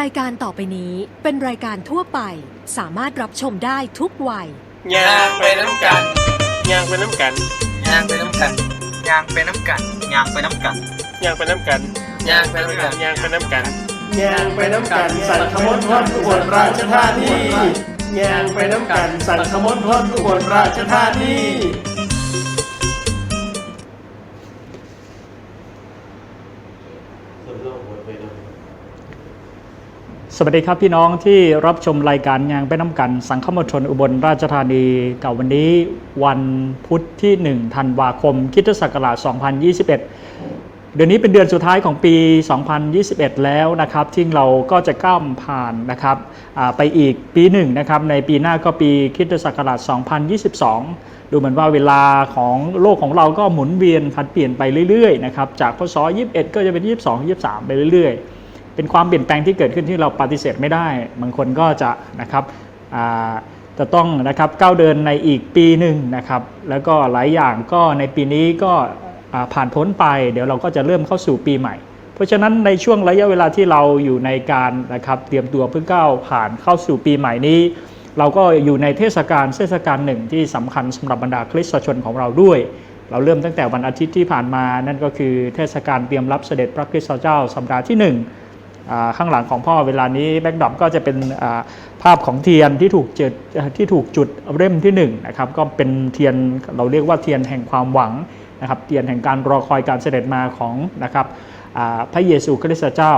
รายการต่อไปนี้เป็นรายการทั่วไป สามารถรับชมได้ทุกวัย ยางไปน้ำกันยางไปน้ำกันยางไปน้ำกันยางไปน้ำกันยางไปน้ำกันยางไปน้ำกันยางไปน้ำกันยางไปน้ำกันยางไปน้ำกันสันขมนพรอุบลราชธานียางไปน้ำกันสันขมนพรอุบลราชธานี สวัสดีครับพี่น้องที่รับชมรายการยางไปน้ำกัน สังคมชนอุบลราชธานีกับวันนี้วันพุธที่ 1 ธันวาคมคริสตศักราช 2021 เดือนนี้เป็นเดือนสุดท้ายของปี 2021 แล้วนะครับที่เราก็จะก้าวผ่านนะครับไปอีกปีหนึ่งนะครับในปีหน้าก็ปีคริสตศักราช 2022ดูเหมือนว่าเวลาของโลกของเราก็หมุนเวียนผันเปลี่ยนไปเรื่อยๆนะครับจากพศ21 ก็จะเป็น 22 23 ไปเรื่อยๆ เป็นความเปลี่ยนแปลงที่เกิดขึ้นที่เราปฏิเสธไม่ได้ บางคนก็จะนะครับจะต้องนะครับก้าวเดินในอีกปีหนึ่งนะครับ แล้วก็หลายอย่างก็ในปีนี้ก็ผ่านพ้นไป เดี๋ยวเราก็จะเริ่มเข้าสู่ปีใหม่ เพราะฉะนั้นในช่วงระยะเวลาที่เราอยู่ในการนะครับเตรียมตัวเพื่อก้าวผ่านเข้าสู่ปีใหม่นี้ เราก็อยู่ในเทศกาลเทศกาลหนึ่งที่สำคัญสำหรับบรรดาคริสตชนของเราด้วย เราเริ่มตั้งแต่วันอาทิตย์ที่ผ่านมานั่นก็คือเทศกาลเตรียมรับเสด็จพระคริสตเจ้าสัปดาห์ที่หนึ่ง ข้างหลังของพ่อเวลานี้แบ็กดรอปก็จะเป็นภาพของเทียนที่ถูกจุดที่ถูกจุดเล่มที่1นงนะครับก็เป็นเทียนเราเรียกว่าเทียนแห่งความหวังนะครับเทียนแห่งการรอคอยการเสด็จมาของนะครับพระเยซูคริสต์เจ้า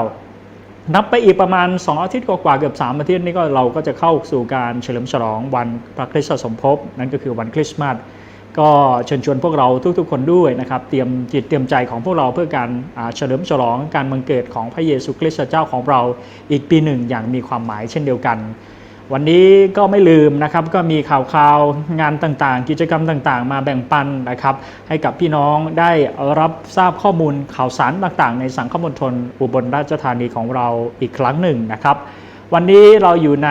นับไปอีกประมาณ 2 อาทิตย์กว่าเกือบ 3 อาทิตย์นี่ก็เราก็จะเข้าสู่การเฉลิมฉลองวันพระคริสต์สมภพนั่นก็คือวันคริสต์มาส ก็เชิญชวนพวกเราทุกๆ คนด้วยนะครับ เตรียมจิตเตรียมใจของพวกเราเพื่อการเฉลิมฉลองการบังเกิดของพระเยซูคริสต์เจ้าของเราอีกปีหนึ่งอย่างมีความหมายเช่นเดียวกัน วันนี้ก็ไม่ลืมนะครับ ก็มีข่าวข่าวงานต่างๆ กิจกรรมต่างๆ มาแบ่งปันนะครับ ให้กับพี่น้องได้รับทราบข้อมูลข่าวสารต่างๆ ในสังคมณฑลอุบลราชธานีของเราอีกครั้งหนึ่งนะครับวันนี้เราอยู่ใน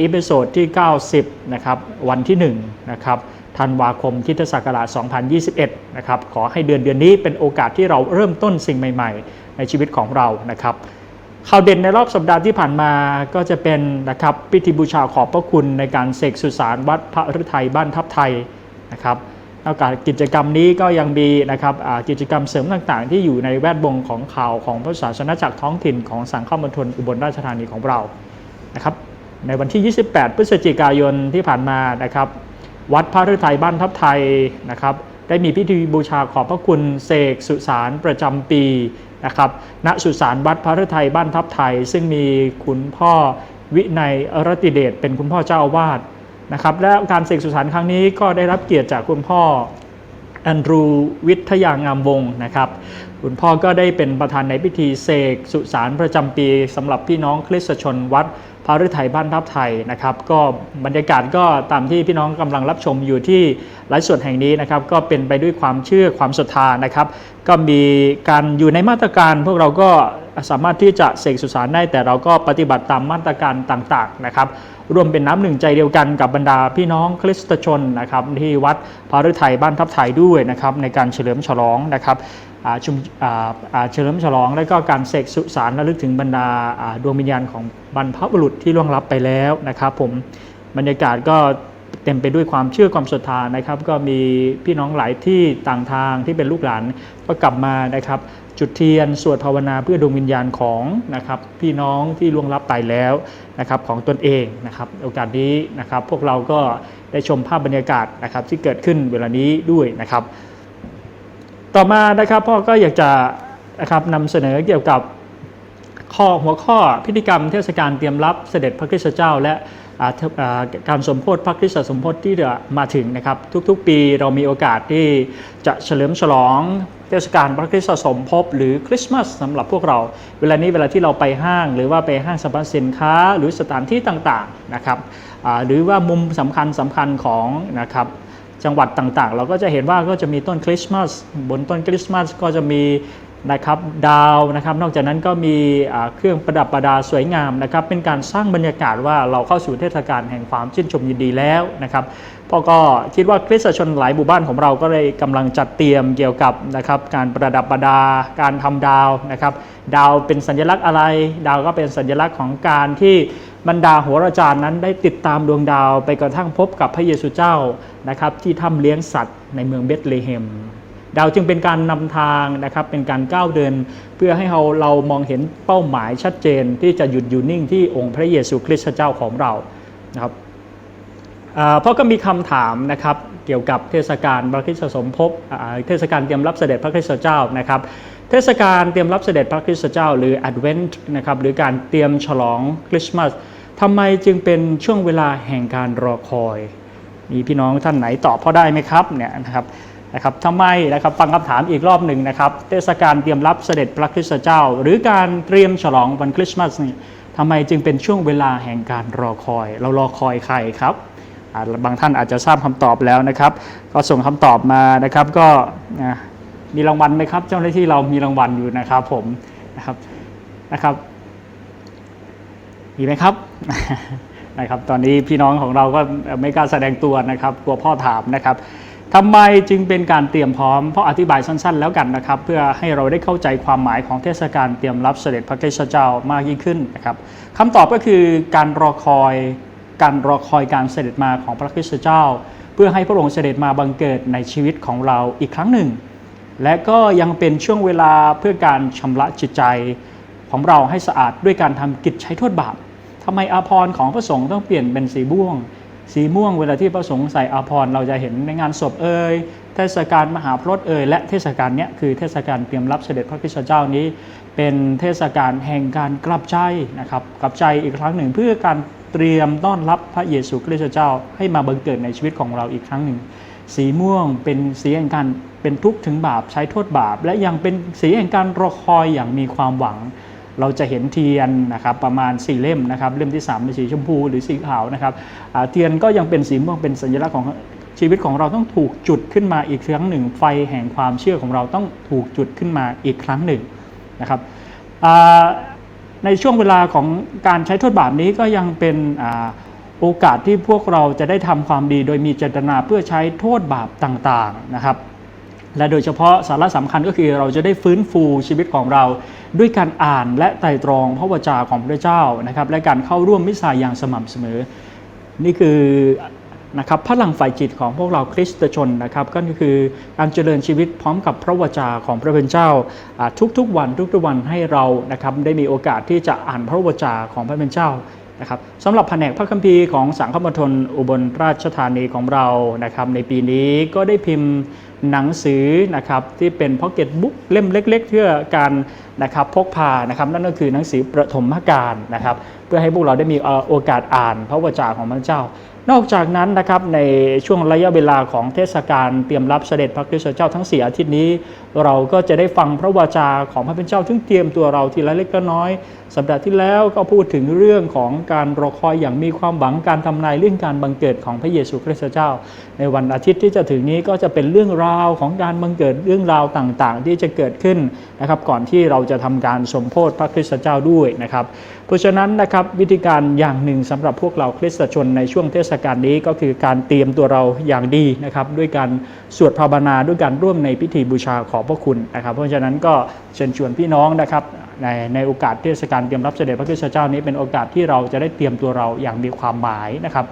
อีพิโซดที่ 90 นะครับ วันที่ 1 นะครับ ธันวาคมคริสตศักราช 2021 นะครับ ขอให้เดือนเดือนนี้เป็นโอกาสที่เราเริ่มต้นสิ่งใหม่ ๆ ในชีวิตของเรา นะครับ ข่าวเด่นในรอบสัปดาห์ที่ผ่านมาก็จะเป็นนะครับพิธีบูชาขอบพระคุณในการเสกสุสานวัดพระฤทัยบ้านทับไทยนะครับนอกจากกิจกรรมนี้ก็ยังมีนะครับกิจกรรมเสริมต่างๆ ที่อยู่ในแวดวงของข่าวของพระศาสนาจักรท้องถิ่นของสังฆมณฑลอุบลราชธานีของเรานะครับในวันที่ 28 พฤศจิกายนที่ผ่านมานะครับ วัดพระฤทัยบ้านทับไทยนะครับได้มีพิธีบูชาขอบพระคุณเสกสุสานประจำปีนะครับณสุสานวัดพระฤทัยบ้านทับไทย ซึ่งมีคุณพ่อวินัยรติเดชเป็นคุณพ่อเจ้าอาวาสนะครับและการเสกสุสานครั้งนี้ก็ได้รับเกียรติจากคุณพ่อแอนดรูวิทยางามวงศ์นะครับคุณพ่อก็ได้เป็นประธานในพิธีเสกสุสานประจำปีสำหรับพี่น้องคริสตชนวัด พระฤทัยบ้านทับไทยนะครับก็บรรยากาศก็ตามที่พี่น้องกำลังรับชมอยู่ที่ไลฟ์สดแห่งนี้นะครับก็เป็นไปด้วยความเชื่อความศรัทธานะครับ ก็มีการอยู่ในมาตรการพวกเราก็ สามารถที่จะเสกสุสานได้แต่เราก็ปฏิบัติตามมาตรการต่างๆนะครับรวมเป็นน้ำหนึ่งใจเดียวกันกับบรรดาพี่น้องคริสตชนนะครับที่วัดพระฤทัยบ้านทับไทยด้วยนะครับในการเฉลิมฉลองนะครับชุมเฉลิมฉลอง และก็การเสกสุสานระลึกถึงบรรดาดวงวิญญาณของบรรพบุรุษที่ล่วงลับไปแล้วนะครับผมบรรยากาศก็ เต็มไปด้วยความเชื่อความศรัทธานะครับ ก็มีพี่น้องหลายที่ต่างทางที่เป็นลูกหลานก็กลับมานะครับ จุดเทียนสวดภาวนาเพื่อดวงวิญญาณของนะครับ พี่น้องที่ล่วงลับไปแล้วนะครับของตนเองนะครับ โอกาสนี้นะครับ พวกเราก็ได้ชมภาพบรรยากาศนะครับที่เกิดขึ้นเวลานี้ด้วยนะครับ ต่อมานะครับพ่อก็อยากจะนะครับนำเสนอเกี่ยวกับข้อหัวข้อพิธีกรรมเทศกาลเตรียมรับเสด็จพระคริสตเจ้าและ การสมโพธิพระคริสตสมโพธิที่จะมาถึงนะครับ ทุกๆ ปีเรามีโอกาสที่จะเฉลิมฉลองเทศกาลพระคริสตสมภพหรือคริสต์มาสสำหรับพวกเรา เวลานี้เวลาที่เราไปห้าง หรือว่าไปห้างสรรพสินค้าหรือสถานที่ต่างๆนะครับหรือว่ามุมสำคัญสำคัญของนะครับจังหวัดต่างๆ เราก็จะเห็นว่าก็จะมีต้นคริสต์มาสบนต้นคริสต์มาสก็จะมี นะครับดาวนะครับนอกจากนั้นก็มีเครื่องประดับประดาสวยงามนะครับเป็นการสร้างบรรยากาศว่าเราเข้าสู่เทศกาลแห่งความชื่นชมยินดีแล้วนะครับพ่อก็คิดว่าคริสตชนหลายหมู่บ้านของเราก็เลยกำลังจัดเตรียมเกี่ยวกับนะครับการประดับประดาการทำดาวนะครับดาวเป็นสัญลักษณ์อะไร ดาวก็เป็นสัญลักษณ์ของการที่บรรดาโหราจารย์นั้นได้ติดตามดวงดาวไปกระทั่งพบกับพระเยซูเจ้านะครับที่ถ้ำเลี้ยงสัตว์ในเมืองเบธเลเฮม ดาวจึงเป็นการนำทางนะครับเป็นการก้าวเดิน เพื่อให้เราเรามองเห็นเป้าหมายชัดเจนที่จะหยุดอยู่นิ่งที่องค์พระเยซูคริสต์เจ้าของเรานะครับเพราะก็มีคำถามนะครับเกี่ยวกับเทศกาลพระคริสตสมภพเทศกาลเตรียมรับเสด็จพระคริสตเจ้านะครับเทศกาลเตรียมรับเสด็จพระคริสตเจ้า หรือ Advent นะครับหรือการเตรียมฉลองคริสต์มาสทำไมจึงเป็นช่วงเวลาแห่งการรอคอย มีพี่น้องท่านไหนตอบพอได้ไหมครับเนี่ยนะครับ นะครับทำไมนะครับฟังคำถามอีกรอบหนึ่งนะครับเทศกาลเตรียมรับเสด็จพระคริสตเจ้า หรือการเตรียมฉลองวันคริสต์มาสนี่ทำไมจึงเป็นช่วงเวลาแห่งการรอคอย เรารอคอยใครครับาบางท่านอาจจะทราบคำตอบแล้วนะครับ ก็ส่งคำตอบมานะครับก็มีรางวัลไหมครับ เจ้าหน้าที่เรามีรางวัลอยู่นะครับผมนะครับนะครับมีไหมครับนะครับ ตอนนี้พี่น้องของเราก็ไม่กล้าแสดงตัวนะครับ กลัวพ่อถามนะครับ ทำไมจึงเป็นการเตรียมพร้อม เพราะอธิบายสั้นๆ แล้วกันนะครับ เพื่อให้เราได้เข้าใจความหมายของเทศกาลเตรียมรับเสด็จพระคริสตเจ้ามากยิ่งขึ้นนะครับคำตอบก็คือการรอคอยการรอคอยการเสด็จมาของพระคริสตเจ้า เพื่อให้พระองค์เสด็จมาบังเกิดในชีวิตของเราอีกครั้งหนึ่ง และก็ยังเป็นช่วงเวลาเพื่อการชำระจิตใจของเราให้สะอาดด้วยการทำกิจใช้โทษบาปทำไมอาภรณ์ของพระสงฆ์ต้องเปลี่ยนเป็นสีม่วง สีม่วงเวลาที่พระสงฆ์ใส่อาภรณ์เราจะเห็นในงานศพเอ่ยเทศกาลมหาพรตเอ่ยและเทศกาลนี้คือเทศกาลเตรียมรับเสด็จพระคริสตเจ้านี้ เป็นเทศกาลแห่งการกลับใจนะครับกลับใจอีกครั้งหนึ่งเพื่อการเตรียมต้อนรับพระเยซูคริสต์เจ้า ให้มาบังเกิดในชีวิตของเราอีกครั้งหนึ่ง สีม่วงเป็นสีแห่งการเป็นทุกข์ถึงบาปใช้โทษบาป และยังเป็นสีแห่งการรอคอยอย่างมีความหวัง เราจะเห็นเทียนนะครับประมาณ 4 เล่มนะครับเล่มที่3เป็นสีชมพูหรือสีขาวนะครับเทียนก็ยังเป็นสีม่วงเป็นสัญลักษณ์ของชีวิตของเราต้องถูกจุดขึ้นมาอีกครั้งหนึ่ง ไฟแห่งความเชื่อของเราต้องถูกจุดขึ้นมาอีกครั้งหนึ่งนะครับในช่วงเวลาของการใช้โทษบาปนี้ก็ยังเป็นโอกาสที่พวกเราจะได้ทำความดี โดยมีเจตนาเพื่อใช้โทษบาปต่างๆนะครับ และโดยเฉพาะสาระสำคัญก็คือเราจะได้ฟื้นฟูชีวิตของเราด้วยการอ่านและไตรตรองพระวจาของพระเจ้านะครับ และการเข้าร่วมมิสซาอย่างสม่ำเสมอ นี่คือนะครับพลังฝ่ายจิตของพวกเราคริสตชนนะครับ ก็คือการเจริญชีวิตพร้อมกับพระวจาของพระเป็นเจ้าอ่าทุกๆวันทุกๆวันให้เรานะครับได้มีโอกาสที่จะอ่านพระวจาของพระเป็นเจ้า นะครับสำหรับแผนกพระคัมภีร์ของสังฆมณฑลอุบลราชธานีของเรานะครับในปีนี้ก็ได้พิมพ์หนังสือนะครับที่เป็นพ็อกเก็ตบุ๊กเล่มเล็ก ๆ เพื่อการนะครับพกพานะครับนั่นก็คือหนังสือประถมการนะครับ เพื่อให้พวกเราได้มีโอกาสอ่านพระวจาของพระเจ้า นอกจากนั้นนะครับในช่วงระยะเวลาของเทศกาลเตรียมรับเสด็จพระคริสตเจ้าทั้ง4อาทิตย์นี้ เราก็จะได้ฟังพระวจาของพระเป็นเจ้าซึ่งเตรียมตัวเราทีละเล็กละน้อย สัปดาห์ที่แล้วก็พูดถึงเรื่องของการรอคอยอย่างมีความหวังการทำนายเรื่องการบังเกิดของพระเยซูคริสต์เจ้า ในวันอาทิตย์ที่จะถึงนี้ก็จะเป็นเรื่องราวของการบังเกิดเรื่องราวต่างๆ ที่จะเกิดขึ้นนะครับก่อนที่เราจะทำการสมโพธิพระคริสต์เจ้าด้วยนะครับ ราะฉะนั้นนะครับวิธีการอย่างหนึ่งสำหรับพวกเราคริสตชนในช่วงเทศกาลนี้ก็คือการเตรียมตัวเราอย่างดีนะครับด้วยการสวดภาวนาด้วยการร่วมในพิธีบูชาขอพระคุณนะครับเพราะฉะนั้นก็เชิญชวนพี่น้องนะครับในในโอกาสเทศกาลเตรียมรับเสด็จพระคริสตเจ้านี้เป็นโอกาสที่เราจะได้เตรียมตัวเราอย่างมีความหมายนะครับ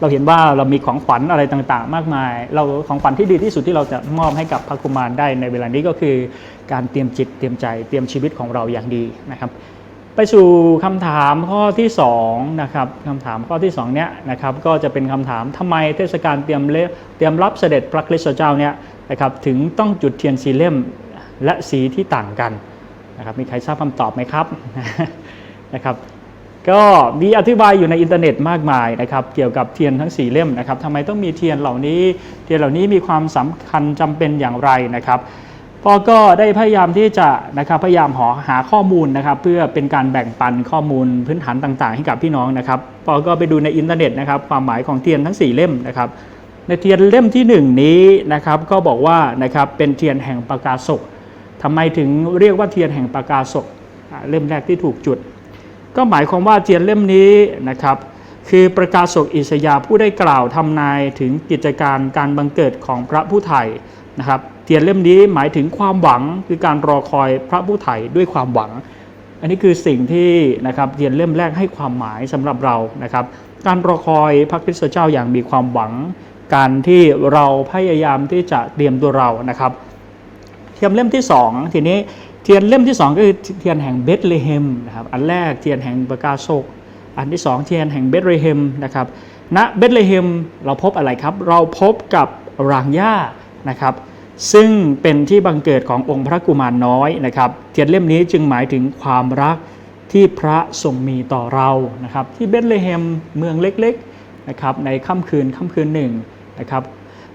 เราเห็นว่าเรามีของขวัญอะไรต่างๆ มากมาย เราของขวัญที่ดีที่สุดที่เราจะมอบให้กับพระกุมารได้ในเวลานี้ก็คือ การเตรียมจิตเตรียมใจเตรียมชีวิตของเราอย่างดีนะครับ ไปสู่คำถามข้อที่2นะครับคำถามข้อที่2เนี้ยนะครับก็จะเป็นคำถามทำไมเทศกาลเตรียมเลเตรียมรับเสด็จพระคริสตเจ้าเนี่ยนะครับถึงต้องจุดเทียนสีเล่มและสีที่ต่างกันนะครับมีใครทราบคำตอบไหมครับนะครับก็มีอธิบายอยู่ในอินเทอร์เน็ตมากมายนะครับเกี่ยวกับเทียนทั้ง 4 เล่มนะครับทำไมต้องมีเทียนเหล่านี้ เทียนเหล่านี้มีความสำคัญจำเป็นอย่างไรนะครับ พอก็ได้พยายามที่จะนะครับพยายามหาหาข้อมูลนะครับ เพื่อเป็นการแบ่งปันข้อมูลพื้นฐานต่างๆ ให้กับพี่น้องนะครับพอก็ไปดูในอินเทอร์เน็ตนะครับความหมายของเทียนทั้ง 4 เล่มนะครับในเทียนเล่มที่ 1 นี้นะครับก็บอกว่านะครับเป็นเทียนแห่งประกาศกทำไมถึงเรียกว่าเทียนแห่งประกาศกเล่มแรกที่ถูกจุด ก็หมายความว่าเทียนเล่มนี้นะครับคือประกาศกอิสยาห์ผู้ได้กล่าวทำนายถึงกิจการการบังเกิดของพระผู้ไถ่นะครับ ทียนเล่มนี้หมายถึงความหวังคือการรอคอยพระผู้ไถ่ด้วยความหวัง อันนี้คือสิ่งที่นะครับเทียนเล่มแรกให้ความหมายสำหรับเรานะครับ การรอคอยพระคริสตเจ้าอย่างมีความหวัง การที่เราพยายามที่จะเตรียมตัวเรานะครับ เทียนเล่มที่สองทีนี้เทียนเล่มที่สองก็คือเทียนแห่งเบธเลเฮมนะครับอันแรกเทียนแห่งประกาศกอันที่สองเทียนแห่งเบธเลเฮมนะครับณเบธเลเฮมเราพบอะไรครับ เราพบกับรางหญ้านะครับ ซึ่งเป็นที่บังเกิดขององค์พระกุมารน้อยนะครับเทียนเล่มนี้จึงหมายถึงความรักที่พระทรงมีต่อเรานะครับ ที่เบธเลเฮมเมืองเล็กๆนะครับในค่ำคืนค่ำคืนหนึ่งนะครับ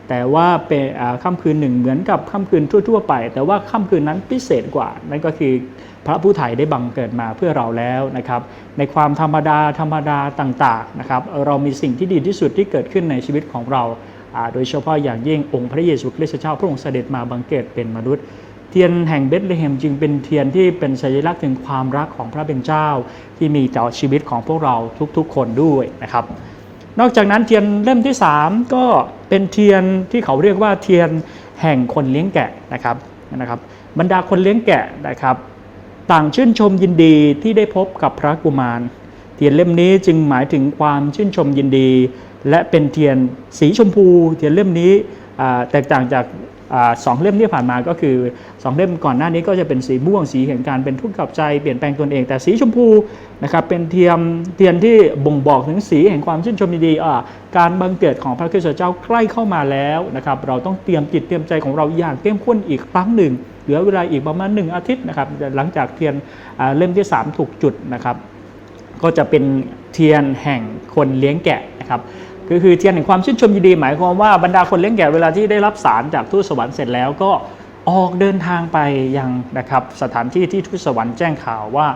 แต่ว่าเป็นค่ำคืนหนึ่งเหมือนกับค่ำคืนทั่ว ๆ ไป แต่ว่าค่ำคืนนั้นพิเศษกว่า นั่นก็คือพระผู้ไถ่ได้บังเกิดมาเพื่อเราแล้วนะครับ ในความธรรมดาธรรมดาต่างๆนะครับ เรามีสิ่งที่ดีที่สุดที่เกิดขึ้นในชีวิตของเรา โดยเฉพาะอย่างยิ่งองค์พระเยซูคริสต์เจ้าพระองค์เสด็จมาบังเกิดเป็นมนุษย์ เทียนแห่งเบธเลเฮมจึงเป็นเทียนที่เป็นสัญลักษณ์ถึงความรักของพระเป็นเจ้า ที่มีต่อชีวิตของพวกเราทุกๆ คนด้วยนะครับนอกจากนั้นเทียนเล่มที่ 3 ก็เป็นเทียนที่เขาเรียกว่าเทียนแห่งคนเลี้ยงแกะนะครับนะครับ บรรดาคนเลี้ยงแกะนะครับ ต่างชื่นชมยินดีที่ได้พบกับพระกุมาร เทียนเล่มนี้จึงหมายถึงความชื่นชมยินดี และเป็นเทียนสีชมพู เทียนเล่มนี้แตกต่างจากสองเล่มที่ผ่านมาก็คือสองเล่มก่อนหน้านี้ก็จะเป็นสีม่วงสีแห่งการเป็นทุกข์กับใจเปลี่ยนแปลงตนเอง แต่สีชมพูนะครับเป็นเทียมเทียนที่บ่งบอกถึงสีแห่งความชื่นชมยินดีการบังเกิดของพระคริสตเจ้าใกล้เข้ามาแล้วนะครับเราต้องเตรียมจิตเตรียมใจของเราอย่างเข้มข้นอีกครั้งหนึ่ง เหลือเวลาอีกประมาณหนึ่งอาทิตย์นะครับหลังจากเทียนเล่มที่ 3 ถูกจุดนะครับก็จะเป็นเทียนแห่งคนเลี้ยงแกะนะครับ ก็คือเทียนแห่งความชื่นชมยินดีหมายความว่าบรรดาคนเลี้ยงแกะเวลาที่ได้รับสารจากทูตสวรรค์เสร็จแล้วก็ออกเดินทางไปยังนะครับสถานที่ที่ทูตสวรรค์แจ้งข่าวว่า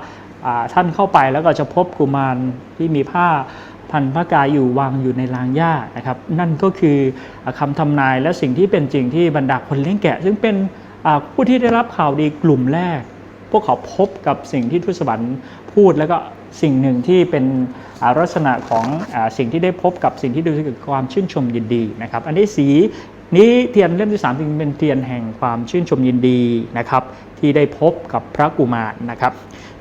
ท่านเข้าไปแล้วก็จะพบกุมารที่มีผ้าพันผ้ากายอยู่วางอยู่ในรางหญ้านะครับนั่นก็คืออ่าคำทำนายและสิ่งที่เป็นจริงที่บรรดาคนเลี้ยงแกะ ซึ่งเป็นผู้ที่ได้รับข่าวดีกลุ่มแรก พวกเขาพบกับสิ่งที่ทูตสวรรค์พูดแล้วก็ สิ่งหนึ่งที่เป็นลักษณะของอสิ่งที่ได้พบกับสิ่งที่ดูถึงความชื่นชมยินดีนะครับ อันนี้สีนี้เทียนเล่มที่3จึงเป็นเทียนแห่งความชื่นชมยินดีนะครับ ที่ได้พบกับพระกุมารนะครับ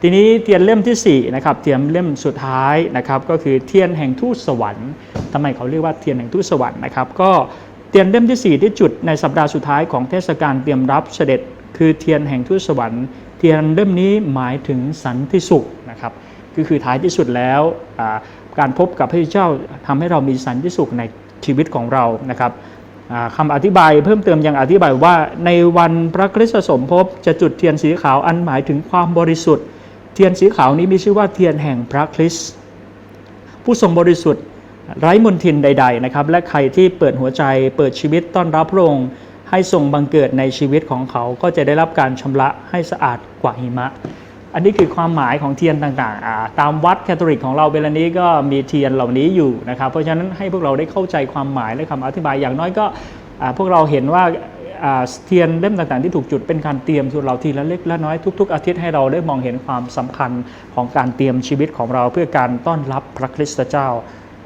ทีนี้เทียนเล่มที่4นะครับเทียนเล่มสุดท้ายนะครับ ก็คือเทียนแห่งทูตสวรรค์ทำไมเขาเรียกว่าเทียนแห่งทูตสวรรค์นะครับ ก็เทียนเล่มที่4ที่จุดในสัปดาห์สุดท้ายของเทศกาลเตรียมรับเสด็จ คือเทียนแห่งทูตสวรรค์ เทียนเล่มนี้หมายถึงสันติสุขนะครับ ก็คือท้ายที่สุดแล้วการพบกับพระเจ้าทำให้เรามีสันติสุขในชีวิตของเรานะครับอ่าคำอธิบายเพิ่มเติมยังอธิบายว่าในวันพระคริสตสมภพจะจุดเทียนสีขาวอันหมายถึงความบริสุทธิ์ เทียนสีขาวนี้มีชื่อว่าเทียนแห่งพระคริสต์ผู้ทรงบริสุทธิ์ไร้มนทินใด ๆนะครับ และใครที่เปิดหัวใจเปิดชีวิตต้อนรับพระองค์ให้ทรงบังเกิดในชีวิตของเขาก็จะได้รับการชำระให้สะอาดกว่าหิมะ อันนี้คือความหมายของเทียนต่างๆ ตามวัดแคทอลิกของเราเวลานี้ก็มีเทียนเหล่านี้อยู่นะครับ เพราะฉะนั้นให้พวกเราได้เข้าใจความหมายและคำอธิบายอย่างน้อยก็พวกเราเห็นว่าเทียนเล่มต่างๆ ที่ถูกจุดเป็นการเตรียมส่วนเราทีละเล็กละน้อยทุก ๆ อาทิตย์ให้เราได้มองเห็นความสำคัญของการเตรียมชีวิตของเราเพื่อการต้อนรับพระคริสตเจ้า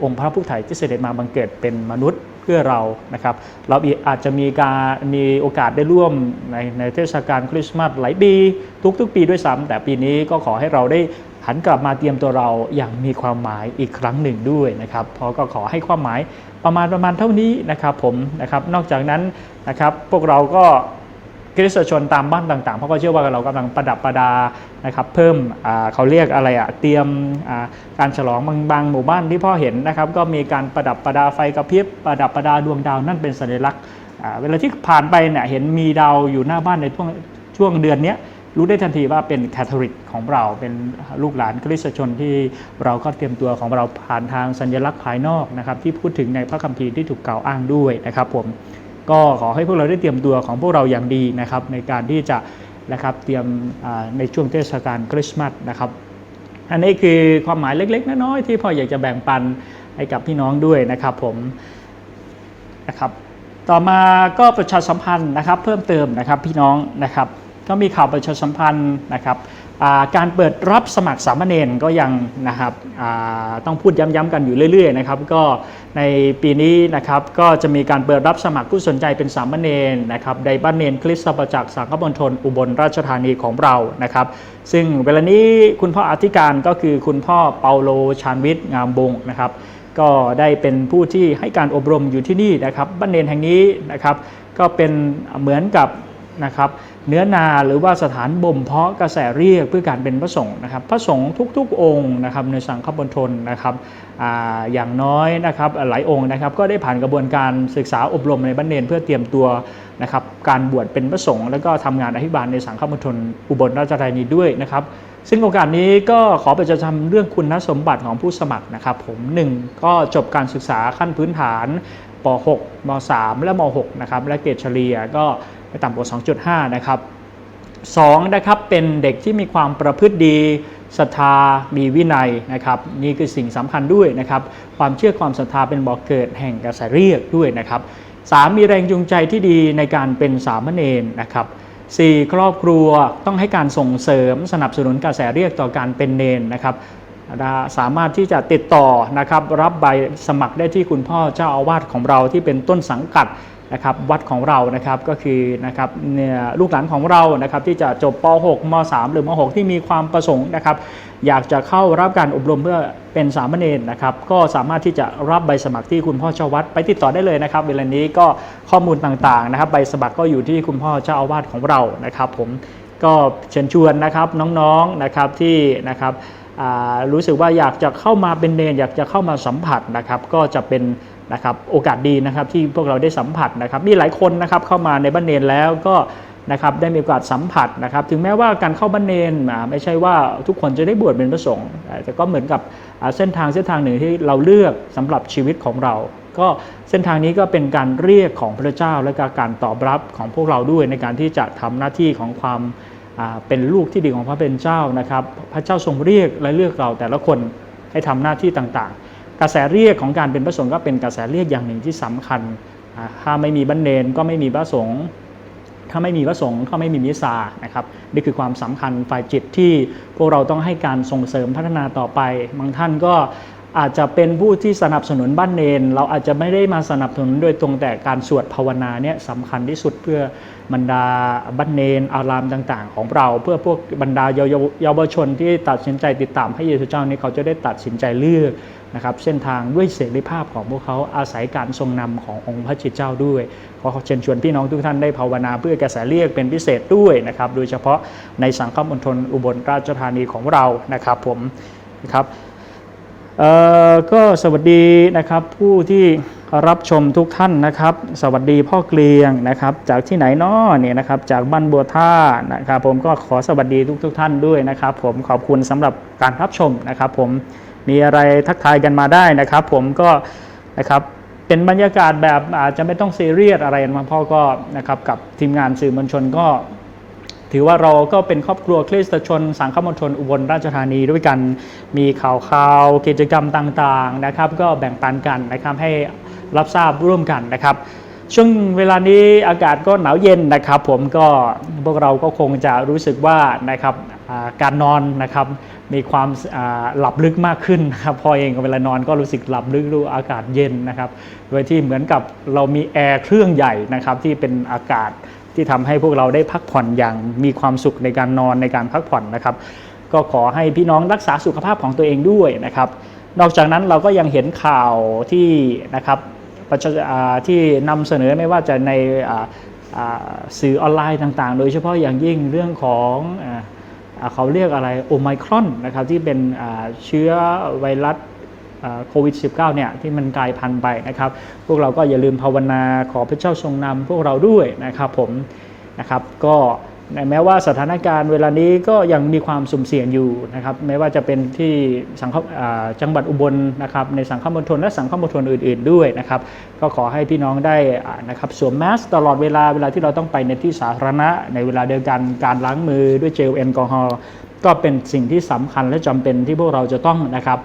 องค์พระผู้ไถ่ที่เสด็จมาบังเกิดเป็นมนุษย์เพื่อเรานะครับ เราอาจจะมีการมีโอกาสได้ร่วมในในเทศกาลคริสต์มาสหลายปีทุกๆ ปีด้วยซ้ำแต่ปีนี้ก็ขอให้เราได้หันกลับมาเตรียมตัวเราอย่างมีความหมายอีกครั้งหนึ่งด้วยนะครับเพราะก็ขอให้ความหมายประมาณประมาณเท่านี้นะครับผมนะครับ นอกจากนั้นนะครับพวกเราก็ คริสตชนตามบ้านต่างๆเพราก็เชื่อว่าเรากำลังประดับประดานะครับเพิ่มเขาเรียกอะไรอะเตรียมการฉลองบางบางหมู่บ้านที่พ่อเห็นนะครับก็มีการประดับประดาไฟกระพริบประดับประดาดวงดาวนั่นเป็นสัญลักษณ์เวลาที่ผ่านไปเนี่ยเห็นมีดาวอยู่หน้าบ้านในช่วงช่วงเดือนนี้รู้ได้ทันทีว่าเป็นแคทอลิกของเราเป็นลูกหลานคริสตชนที่เราก็เตรียมตัวของเราผ่านทางสัญลักษณ์ภายนอกนะครับที่พูดถึงในพระคัมภีร์ที่ถูกกล่าวอ้างด้วยนะครับผม ก็ขอให้พวกเราได้เตรียมตัวของพวกเราอย่างดีนะครับในการที่จะนะครับเตรียมในช่วงเทศกาลคริสต์มาสนะครับอันนี้คือความหมายเล็ก ๆน้อยๆที่พ่ออยากจะแบ่งปันให้กับพี่น้องด้วยนะครับผมนะครับต่อมาก็ประชาสัมพันธ์นะครับเพิ่มเติมนะครับพี่น้องนะครับก็มีข่าวประชาสัมพันธ์นะครับ การเปิดรับสมัครสามเณรก็ยังนะครับต้องพูดย้ำๆกันอยู่เรื่อยๆนะครับก็ในปีนี้นะครับก็จะมีการเปิดรับสมัครผู้สนใจเป็นสามเณรนะครับในบ้านเนนคริสตประจักษ์สังฆมณฑลอุบลราชธานีของเรานะครับ ซึ่งเวลานี้คุณพ่ออธิการก็คือคุณพ่อเปาโลชานวิทย์งามบงนะครับก็ได้เป็นผู้ที่ให้การอบรมอยู่ที่นี่นะครับบ้านเนนแห่งนี้นะครับ ก็เป็นเหมือนกับ นะครับเนื้อนาหรือว่าสถานบ่มเพาะกระแสเรียกเพื่อการเป็นพระสงฆ์นะครับพระสงฆ์ทุกๆ องค์นะครับในสังฆมณฑลนะครับออย่างน้อยนะครับหลายองค์นะครับก็ได้ผ่านกระบวนการศึกษาอบรมในบ้านเนนเพื่อเตรียมตัวนะครับการบวชเป็นพระสงฆ์แล้วก็ทำงานอภิบาลในสังฆมณฑลอุบลราชธานีด้วยนะครับซึ่งโอกาสนี้ก็ขอประชาสัมเรื่องคุณสมบัติของผู้สมัครนะครับผมหนึ่งก็จบการศึกษาขั้นพื้นฐานป .6 ม .3 และม .6 นะครับและเกรดเฉลี่ยก็ ไม่ต่ำกว่า 2.5 นะครับ 2 นะครับเป็นเด็กที่มีความประพฤติดีศรัทธามีวินัยนะครับ นี่คือสิ่งสำคัญด้วยนะครับ ความเชื่อความศรัทธาเป็นบ่อกเกิดแห่งกระแสเรียกด้วยนะครับสามมีแรงจูงใจที่ดีในการเป็นสามเณรนะครับ 4. ครอบครัวต้องให้การส่งเสริมสนับสนุนกระแสเรียกต่อการเป็นเนนนะครับสามารถที่จะติดต่อนะครับรับใบสมัครได้ที่คุณพ่อเจ้าอาวาสของเราที่เป็นต้นสังกัด นะครับวัดของเรานะครับก็คือนะครับเนี่ยลูกหลานของเรานะครับที่จะจบป .6 ม .3 หรือม .6 ที่มีความประสงค์นะครับอยากจะเข้ารับการอบรมเพื่อเป็นสามเณรนะครับก็สามารถที่จะรับใบสมัครที่คุณพ่อเจ้าวัดไปติดต่อได้เลยนะครับ เวลานี้ก็ข้อมูลต่างๆนะครับ ใบสมัครก็อยู่ที่คุณพ่อเจ้าอาวาสของเรานะครับ ผมก็เชิญชวนนะครับน้องๆนะครับที่นะครับรู้สึกว่าอยากจะเข้ามาเป็นเนรอยากจะเข้ามาสัมผัสนะครับ ก็จะเป็น นะครับโอกาสดีนะครับที่พวกเราได้สัมผัสนะครับมีหลายคนนะครับเข้ามาในบ้านเนรแล้วก็นะครับได้มีโอกาสสัมผัสนะครับ ถึงแม้ว่าการเข้าบ้านเนนไม่ใช่ว่าทุกคนจะได้บวชเป็นพระสงฆ์แต่ก็เหมือนกับเส้นทางเส้นทางหนึ่งที่เราเลือกสำหรับชีวิตของเรา ก็เส้นทางนี้ก็เป็นการเรียกของพระเจ้าและการตอบรับของพวกเราด้วยในการที่จะทำหน้าที่ของความเป็นลูกที่ดีของพระเป็นเจ้านะครับ พระเจ้าทรงเรียกและเลือกเราแต่ละคนให้ทำหน้าที่ต่างๆ กระแสเรียกของการเป็นพระสงฆ์ก็เป็นกระแสเรียกอย่างหนึ่งที่สำคัญ ถ้าไม่มีบัณเนนก็ไม่มีพระสงฆ์ถ้าไม่มีพระสงฆ์ก็ไม่มีมิสานะครับนี่คือความสำคัญฝ่ายจิตที่พวกเราต้องให้การส่งเสริมพัฒนาต่อไป บางท่านก็ อาจจะเป็นผู้ที่สนับสนุนบ้านเนน เราอาจจะไม่ได้มาสนับสนุนโดยตรงแต่การสวดภาวนาเนี่ยสำคัญที่สุดเพื่อบรรดาบ้านเนนอารามต่าง ๆ ของเรา เพื่อพวกบรรดาเยาวเยาวชนที่ตัดสินใจติดตามพระเยซูเจ้านี่เขาจะได้ตัดสินใจเลือกนะครับเส้นทางด้วยเสรีภาพของพวกเขาอาศัยการทรงนำขององค์พระจิตเจ้าด้วยขอเชิญชวนพี่น้องทุกท่านได้ภาวนาเพื่อกระแสเรียกเป็นพิเศษด้วยนะครับโดยเฉพาะในสังฆมณฑลอุบลราชธานีของเรานะครับผมนะครับ ก็สวัสดีนะครับผู้ที่รับชมทุกท่านนะครับ สวัสดีพ่อเกลียงนะครับ จากที่ไหนน้อเนี่ยนะครับจากบ้านบัวท่านะครับ ผมก็ขอสวัสดีทุกทท่านด้วยนะครับ ผมขอบคุณสำหรับการรับชมนะครับ ผมมีอะไรทักทายกันมาได้นะครับ ผมก็นะครับเป็นบรรยากาศแบบอาจจะไม่ต้องซีเรียสอะไรมาพ่อก็นะครับกับทีมงานสื่อมวลชนก็ ถือว่าเราก็เป็นครอบครัวคริสตชน สังฆมณฑลอุบลราชธานีด้วยกัน มีข่าวข่าวกิจกรรมต่างๆนะครับ ก็แบ่งปันกันนะครับให้รับทราบร่วมกันนะครับ ช่วงเวลานี้อากาศก็หนาวเย็นนะครับ ผมก็พวกเราก็คงจะรู้สึกว่านะครับการนอนนะครับมีความหลับลึกมากขึ้นนะครับพอเองเวลานอนก็รู้สึกหลับลึกรู้อากาศเย็นนะครับ โดยที่เหมือนกับเรามีแอร์เครื่องใหญ่นะครับที่เป็นอากาศ ที่ทำให้พวกเราได้พักผ่อนอย่างมีความสุขในการนอนในการพักผ่อนนะครับ ก็ขอให้พี่น้องรักษาสุขภาพของตัวเองด้วยนะครับ นอกจากนั้นเราก็ยังเห็นข่าวที่นะครับที่นำเสนอไม่ว่าจะในสื่อออนไลน์ต่างๆ โดยเฉพาะอย่างยิ่งเรื่องของอเขาเรียกอะไรโอไมครอนนะครับที่เป็นเชื้อไวรัส โควิด -19 เนี่ยที่มันกลายพันธุ์ไปนะครับ พวกเราก็อย่าลืมภาวนาขอพระเจ้าทรงนำพวกเราด้วยนะครับผมนะครับก็แม้ว่าสถานการณ์เวลานี้ก็ยังมีความสุ่มเสี่ยงอยู่นะครับแม้ว่าจะเป็นที่สังฆอ่าจังหวัดอุบลนะครับในสังฆมณฑลและสังฆมณฑลอื่น ๆ ด้วยนะครับก็ขอให้พี่น้องได้นะครับสวมแมสตลอดเวลาเวลาที่เราต้องไปในที่สาธารณะ ในเวลาเดียวกันการล้างมือด้วยเจลแอลกอฮอล์ ก็เป็นสิ่งที่สำคัญและจำเป็นที่พวกเราจะต้องนะครับ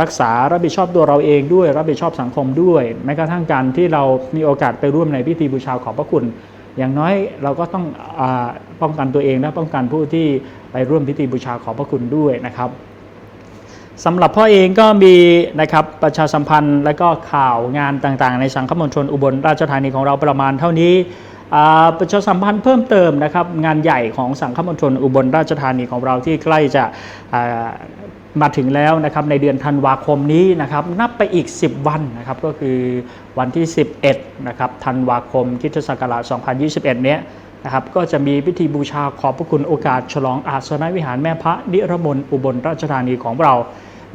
รักษารับผิดชอบตัวเราเองด้วย รับผิดชอบสังคมด้วยแม้กระทั่งการที่เรามีโอกาสไปร่วมในพิธีบูชาขอบพระคุณ อย่างน้อยเราก็ต้องอป้องกันตัวเองและป้องกันผู้ที่ไปร่วมพิธีบูชาขอบพระคุณด้วยนะครับสำหรับพ่อเองก็มีนะครับประชาสัมพันธ์และก็ข่าวงานต่างๆ ในสังคมณฑลอุบลราชธานีของเราประมาณเท่านี้ ประชาสัมพันธ์เพิ่มเติมนะครับงานใหญ่ของสังคมณฑลอุบลราชธานีของเราที่ใกล้จะมาถึงแล้วนะครับในเดือนธันวาคมนี้นะครับนับไปอีก 10 วันนะครับก็คือวันที่ 11นะครับธันวาคมคิศักราช2021 เนี้ยนะครับก็จะมีพิธีบูชาขอบพระคุณโอกาส ฉลองอาสนวิหารแม่พระนิรมนอุบลราชธานีของเรา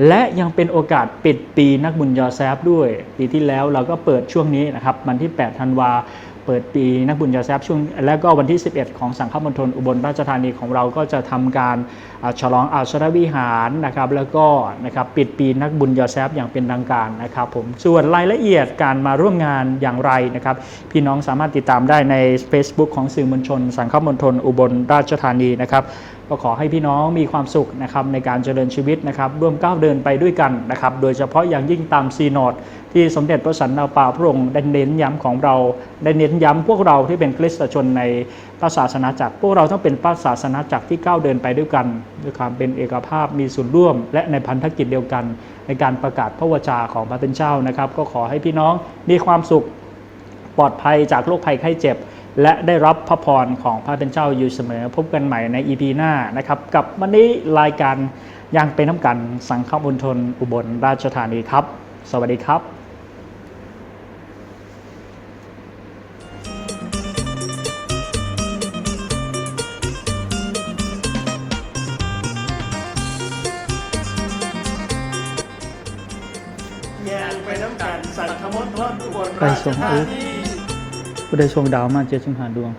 และยังเป็นโอกาสปิดปีนักบุญยอแซฟด้วย ปีที่แล้วเราก็เปิดช่วงนี้นะครับวันที่ 8 ธันวา เปิดปีนักบุญยอแซฟช่วงแล้วก็วันที่ 11 ของสังฆมณฑลอุบลราชธานีของเราก็จะทำการฉลองอาสนวิหารนะครับแล้วก็นะครับปิดปีนักบุญยอแซฟอย่างเป็นทางการนะครับผมส่วนรายละเอียดการมาร่วมงานอย่างไรนะครับพี่น้องสามารถติดตามได้ใน Facebook ของสื่อมวลชน สังคมณฑลอุบลราชธานีนะครับก็ขอให้พี่น้องมีความสุขนะครับในการเจริญชีวิตนะครับร่วมก้าวเดินไปด้วยกันนะครับโดยเฉพาะอย่างยิ่งตามซีโนด ที่สมเด็จพระสันตะปาพระองค์ได้เน้นย้ำของเรา ได้เน้นย้ำพวกเราที่เป็นคริสตชนในพระศาสนาจักร พวกเราต้องเป็นพระศาสนาจักรที่ก้าวเดินไปด้วยกันด้วยความเป็นเอกภาพมีส่วนร่วม และในพันธกิจเดียวกัน ในการประกาศพระวจาของพระเป็นเจ้านะครับ ก็ขอให้พี่น้องมีความสุขปลอดภัยจากโรคภัยไข้เจ็บ และได้รับพระพรของพระเป็นเจ้าอยู่เสมอ พบกันใหม่ใน EP หน้านะครับ กับวันนี้รายการยังเป็นน้ำกันสังฆมณฑลอุบลราชธานีครับ สวัสดีครับ ผู้ใดทรงดาวมาเจ็ดสิงหาดวง